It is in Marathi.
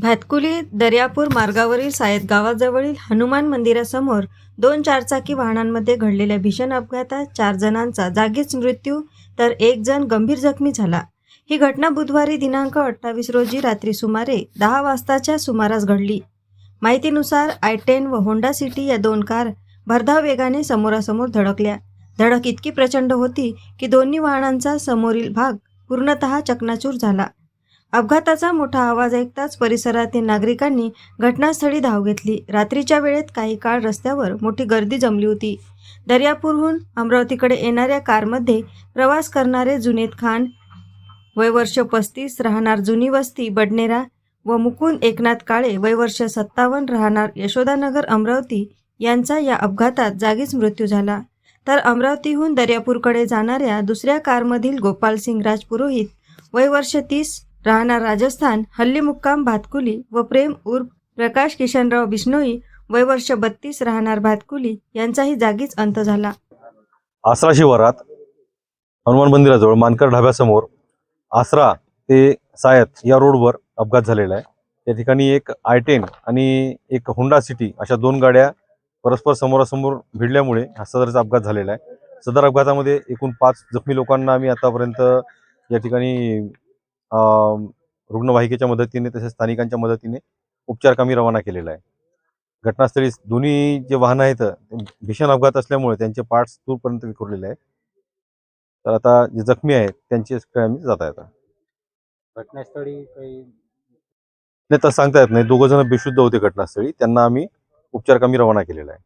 भातकुली दर्यापूर मार्गावरील सायद गावाजवळील हनुमान मंदिरासमोर दोन चारचाकी वाहनांमध्ये घडलेल्या भीषण अपघातात चार जणांचा जागीच मृत्यू तर एक जण गंभीर जखमी झाला. ही घटना बुधवारी दिनांक अठ्ठावीस रोजी रात्री सुमारे दहा वाजताच्या सुमारास घडली. माहितीनुसार आय टेन व होंडा सिटी या दोन कार भरधाव वेगाने समोरासमोर धडकल्या. धडक इतकी प्रचंड होती की दोन्ही वाहनांचा समोरील भाग पूर्णतः चकनाचूर झाला. अपघाताचा मोठा आवाज ऐकताच परिसरातील नागरिकांनी घटनास्थळी धाव घेतली. रात्रीच्या वेळेत काही काळ रस्त्यावर मोठी गर्दी जमली होती. दर्यापूरहून अमरावतीकडे येणाऱ्या कारमध्ये प्रवास करणारे जुनेद खान वय वर्ष पस्तीस राहणार जुनी वस्ती बडनेरा व मुकुंद एकनाथ काळे वय वर्ष सत्तावन्न राहणार यशोदानगर अमरावती यांचा या अपघातात जागीच मृत्यू झाला. तर अमरावतीहून दर्यापूरकडे जाणाऱ्या दुसऱ्या कारमधील गोपालसिंग राजपुरोहित वय वर्ष तीस राहणार राजस्थान हल्ली मुक्काम भातकुली व प्रेम उर्फ प्रकाश किशनराव बिश्नोई वय वर्ष बत्तीस राहणार भातकुली यांचाही जागीच अंत झाला. आसरा शिवारात हनुमान मंदिराजवळ मानकर ढाब्यासमोर आसरा ते सायत या रोडवर अपघात झालेला आहे. त्या ठिकाणी एक आय टेन आणि एक होंडा सिटी अशा दोन गाड्या परस्पर समोरासमोर भिडल्यामुळे हा सदरचा अपघात झालेला आहे. सदर अपघातामध्ये एकूण पाच जखमी लोकांना आम्ही आतापर्यंत या ठिकाणी रुग्णवाहिकेच्या मदतीने तसेच स्थानिकांच्या मदतीने उपचारकामी रवाना केलेला आहे. घटनास्थळी दोन्ही जे वाहनं आहेत भीषण अपघात असल्यामुळे त्यांचे पार्ट्स दूरपर्यंत विखुरलेले आहेत. तर आता जे जखमी आहेत त्यांची आम्ही जात आहेत घटनास्थळी काही नाही तर सांगता येत नाही. दोघं जण बेशुद्ध होते घटनास्थळी. त्यांना आम्ही उपचारकामी रवाना केलेला आहे.